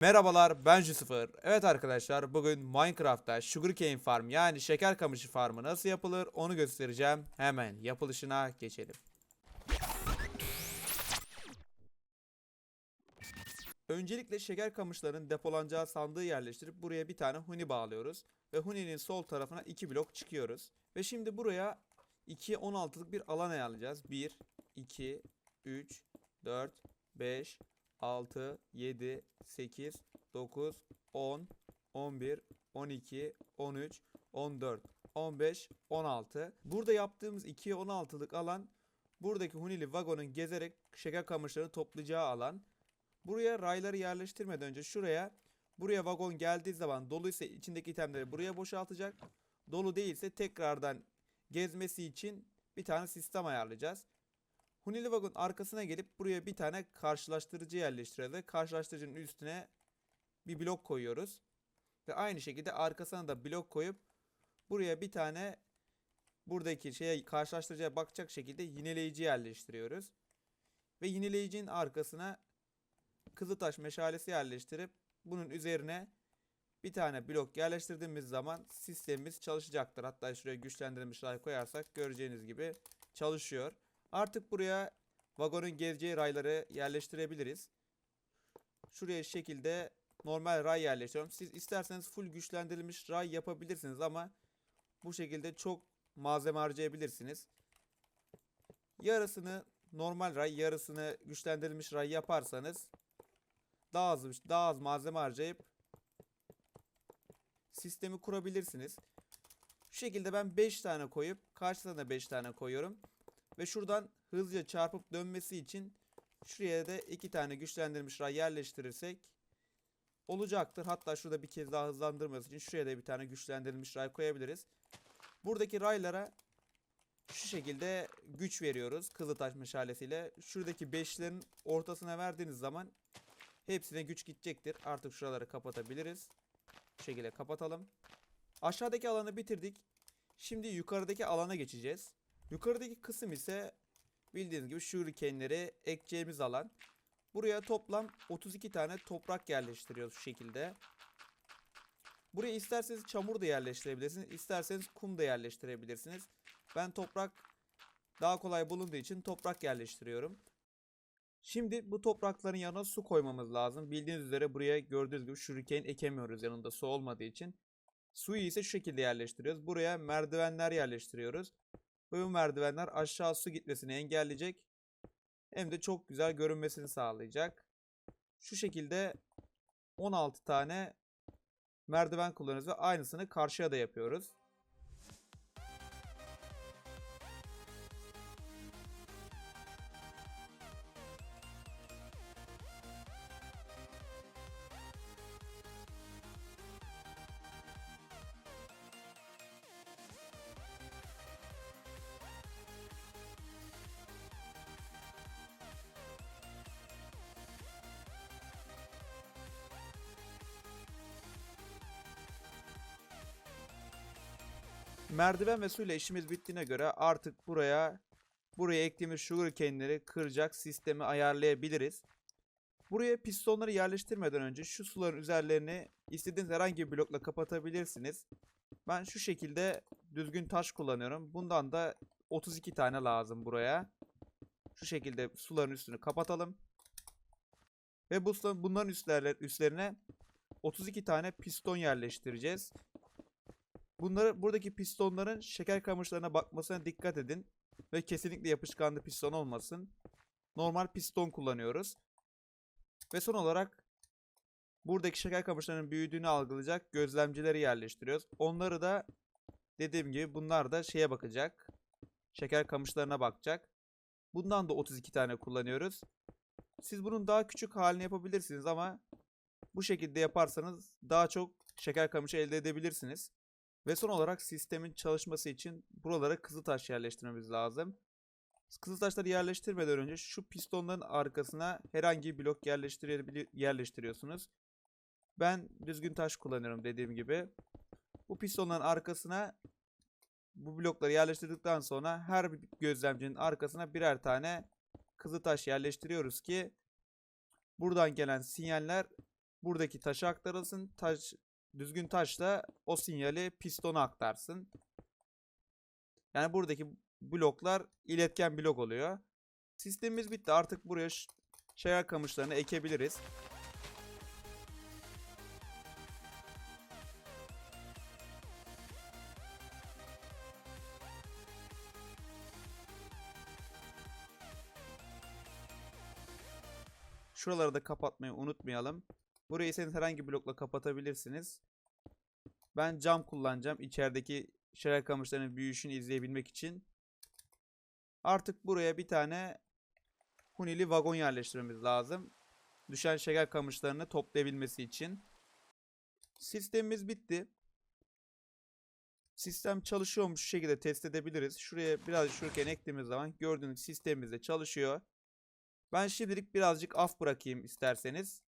Merhabalar ben Sıfır. Evet arkadaşlar bugün Minecraft'ta Sugarcane Farm yani şeker kamışı farmı nasıl yapılır onu göstereceğim. Hemen yapılışına geçelim. Öncelikle şeker kamışlarının depolanacağı sandığı yerleştirip buraya bir tane huni bağlıyoruz. Ve huninin sol tarafına 2 blok çıkıyoruz. Ve şimdi buraya 2'ye 16'lık bir alan ayarlayacağız. 1, 2, 3, 4, 5, 6, 7, 8, 9, 10, 11, 12, 13, 14, 15, 16. Burada yaptığımız 2'ye 16'lık alan buradaki Hunili vagonun gezerek şeker kamışlarını toplayacağı alan. Buraya rayları yerleştirmeden önce şuraya buraya vagon geldiği zaman doluysa içindeki itemleri buraya boşaltacak. Dolu değilse tekrardan gezmesi için bir tane sistem ayarlayacağız. Hunili vagon arkasına gelip buraya bir tane karşılaştırıcı yerleştiriyoruz ve karşılaştırıcının üstüne bir blok koyuyoruz. Ve aynı şekilde arkasına da blok koyup buraya bir tane buradaki şeye karşılaştırıcıya bakacak şekilde yineleyici yerleştiriyoruz. Ve yineleyicinin arkasına kızıltaş meşalesi yerleştirip bunun üzerine bir tane blok yerleştirdiğimiz zaman sistemimiz çalışacaktır. Hatta şuraya güçlendirilmiş ray koyarsak göreceğiniz gibi çalışıyor. Artık buraya vagonun gezeceği rayları yerleştirebiliriz. Şuraya şekilde normal ray yerleştiriyorum. Siz isterseniz full güçlendirilmiş ray yapabilirsiniz ama bu şekilde çok malzeme harcayabilirsiniz. Yarısını normal ray, yarısını güçlendirilmiş ray yaparsanız daha az daha az malzeme harcayıp sistemi kurabilirsiniz. Şu şekilde ben 5 tane koyup karşısına da 5 tane koyuyorum. Ve şuradan hızlıca çarpıp dönmesi için şuraya da 2 tane güçlendirilmiş ray yerleştirirsek olacaktır. Hatta şurada bir kez daha hızlandırması için şuraya da bir tane güçlendirilmiş ray koyabiliriz. Buradaki raylara şu şekilde güç veriyoruz kızıltaş meşalesiyle. Şuradaki beşlerin ortasına verdiğiniz zaman hepsine güç gidecektir. Artık şuraları kapatabiliriz. Bu şekilde kapatalım. Aşağıdaki alanı bitirdik. Şimdi yukarıdaki alana geçeceğiz. Yukarıdaki kısım ise bildiğiniz gibi shurikenleri ekeceğimiz alan. Buraya toplam 32 tane toprak yerleştiriyoruz şu şekilde. Buraya isterseniz çamur da yerleştirebilirsiniz. isterseniz kum da yerleştirebilirsiniz. Ben toprak daha kolay bulunduğu için toprak yerleştiriyorum. Şimdi bu toprakların yanına su koymamız lazım. Bildiğiniz üzere buraya gördüğünüz gibi shuriken ekemiyoruz yanında su olmadığı için. Suyu ise şu şekilde yerleştiriyoruz. Buraya merdivenler yerleştiriyoruz. Bu merdivenler aşağı su gitmesini engelleyecek. Hem de çok güzel görünmesini sağlayacak. Şu şekilde 16 tane merdiven kullanıyoruz ve aynısını karşıya da yapıyoruz. Merdiven ve suyla işimiz bittiğine göre artık buraya buraya ektiğimiz sugarcane'leri kıracak sistemi ayarlayabiliriz. Buraya pistonları yerleştirmeden önce şu suların üzerlerini istediğiniz herhangi bir blokla kapatabilirsiniz. Ben şu şekilde düzgün taş kullanıyorum. Bundan da 32 tane lazım buraya. Şu şekilde suların üstünü kapatalım. Ve bu bunların üstlerine 32 tane piston yerleştireceğiz. Bunları buradaki pistonların şeker kamışlarına bakmasına dikkat edin. Ve kesinlikle yapışkanlı piston olmasın. Normal piston kullanıyoruz. Ve son olarak buradaki şeker kamışlarının büyüdüğünü algılayacak gözlemcileri yerleştiriyoruz. Onları da dediğim gibi bunlar da şeye bakacak. Şeker kamışlarına bakacak. Bundan da 32 tane kullanıyoruz. Siz bunun daha küçük halini yapabilirsiniz ama bu şekilde yaparsanız daha çok şeker kamışı elde edebilirsiniz. Ve son olarak sistemin çalışması için buralara kızıltaş yerleştirmemiz lazım. Kızıltaşları yerleştirmeden önce şu pistonların arkasına herhangi bir blok yerleştiriyorsunuz. Ben düzgün taş kullanıyorum dediğim gibi. Bu pistonların arkasına bu blokları yerleştirdikten sonra her gözlemcinin arkasına birer tane kızıltaş yerleştiriyoruz ki buradan gelen sinyaller buradaki taşa aktarılsın. Taş düzgün taş da o sinyali pistona aktarsın. Yani buradaki bloklar iletken blok oluyor. Sistemimiz bitti. Artık buraya şeker kamışlarını ekebiliriz. Şuraları da kapatmayı unutmayalım. Burayı siz herhangi bir blokla kapatabilirsiniz. Ben cam kullanacağım içerideki şeker kamışlarının büyüyüşünü izleyebilmek için. Artık buraya bir tane hunili vagon yerleştirmemiz lazım. Düşen şeker kamışlarını toplayabilmesi için. Sistemimiz bitti. Sistem çalışıyormuş şu şekilde test edebiliriz. Şuraya biraz şuraya ektiğimiz zaman gördüğünüz sistemimiz de çalışıyor. Ben şimdilik birazcık af bırakayım isterseniz.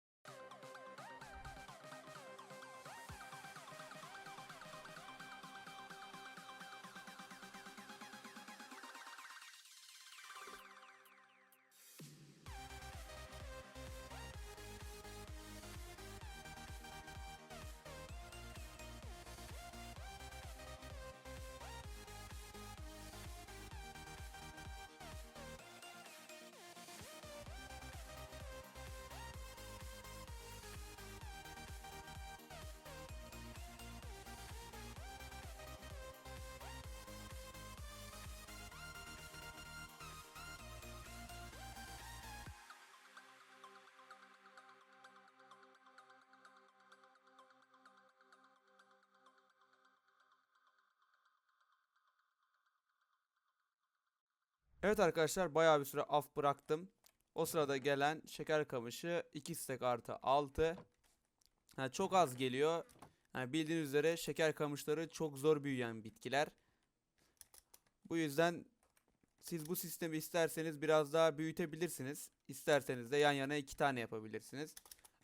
Evet arkadaşlar bayağı bir süre af bıraktım. O sırada gelen şeker kamışı 2 stek artı 6. Yani çok az geliyor. Yani bildiğiniz üzere şeker kamışları çok zor büyüyen bitkiler. Bu yüzden siz bu sistemi isterseniz biraz daha büyütebilirsiniz. İsterseniz de yan yana iki tane yapabilirsiniz.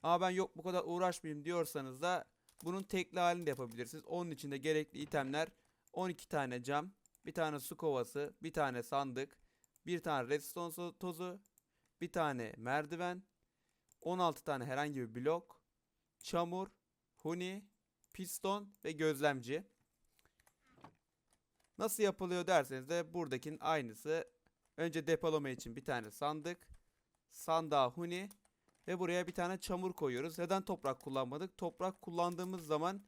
Ama ben yok bu kadar uğraşmayayım diyorsanız da bunun tekli halini de yapabilirsiniz. Onun için de gerekli itemler 12 tane cam, bir tane su kovası, bir tane sandık, bir tane redstone tozu, bir tane merdiven, 16 tane herhangi bir blok, çamur, huni, piston ve gözlemci. Nasıl yapılıyor derseniz de buradakinin aynısı. Önce depolama için bir tane sandık, sandığa huni ve buraya bir tane çamur koyuyoruz. Neden toprak kullanmadık? Toprak kullandığımız zaman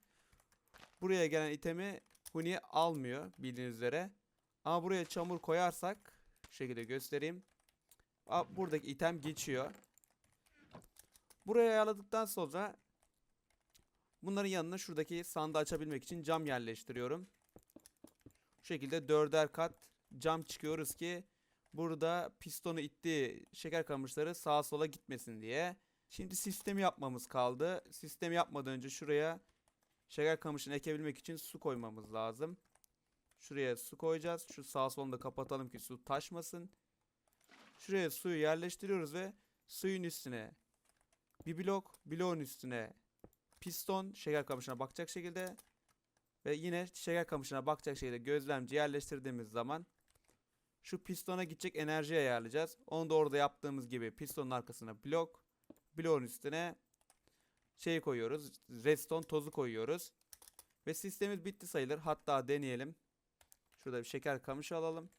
buraya gelen itemi huni almıyor bildiğiniz üzere. Ama buraya çamur koyarsak şekilde göstereyim. Aa, Buradaki item geçiyor. Buraya ayarladıktan sonra bunların yanına şuradaki sandığı açabilmek için cam yerleştiriyorum. Şu şekilde dörder kat cam çıkıyoruz ki burada pistonu ittiği şeker kamışları sağa sola gitmesin diye. Şimdi sistemi yapmamız kaldı. Sistemi yapmadan önce şuraya şeker kamışını ekebilmek için su koymamız lazım. Şuraya su koyacağız. Şu sağ solunu da kapatalım ki su taşmasın. Şuraya suyu yerleştiriyoruz ve suyun üstüne bir blok, bloğun üstüne piston şeker kamışına bakacak şekilde ve yine şeker kamışına bakacak şekilde gözlemci yerleştirdiğimiz zaman şu pistona gidecek enerji ayarlayacağız. Onu da orada yaptığımız gibi pistonun arkasına blok, bloğun üstüne şey koyuyoruz. Redstone tozu koyuyoruz. Ve sistemimiz bitti sayılır. Hatta deneyelim. Şurada bir şeker kamışı alalım.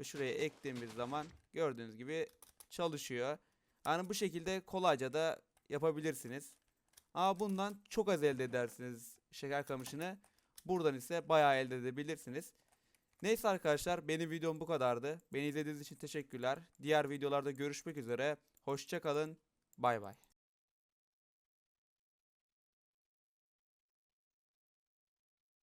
Ve şuraya eklediğimiz zaman gördüğünüz gibi çalışıyor. Yani bu şekilde kolayca da yapabilirsiniz. Ama bundan çok az elde edersiniz şeker kamışını. Buradan ise bayağı elde edebilirsiniz. Neyse arkadaşlar benim videom bu kadardı. Beni izlediğiniz için teşekkürler. Diğer videolarda görüşmek üzere. Hoşçakalın. Bay bay.